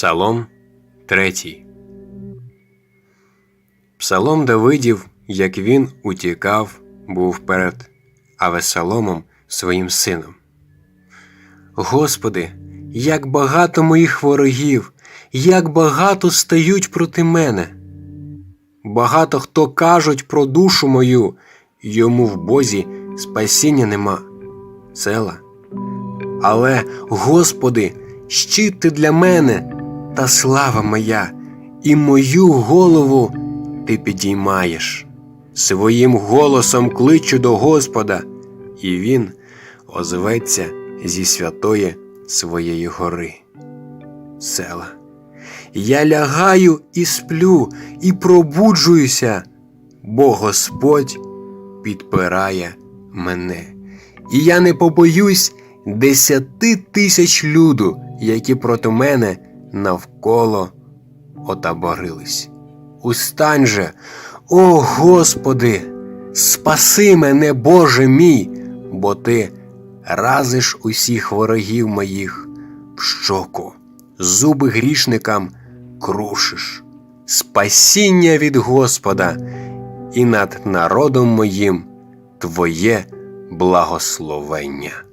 Псалом 3 Псалом Давидів, як він утікав, був перед Авесаломом своїм сином. Господи, як багато моїх ворогів, як багато стають проти мене. Багато хто кажуть про душу мою, йому в Бозі спасіння нема. Села. Але, Господи, щит ти для мене та слава моя, і мою голову ти підіймаєш. Своїм голосом кличу до Господа, і Він озветься зі святої своєї гори. Села. Я лягаю і сплю, і пробуджуюся, бо Господь підпирає мене. І я не побоюсь десяти тисяч люду, які проти мене навколо отаборились. Устань же, о Господи, спаси мене, Боже мій, бо Ти разиш усіх ворогів моїх в щоку, зуби грішникам крушиш, спасіння від Господа, і над народом моїм Твоє благословення.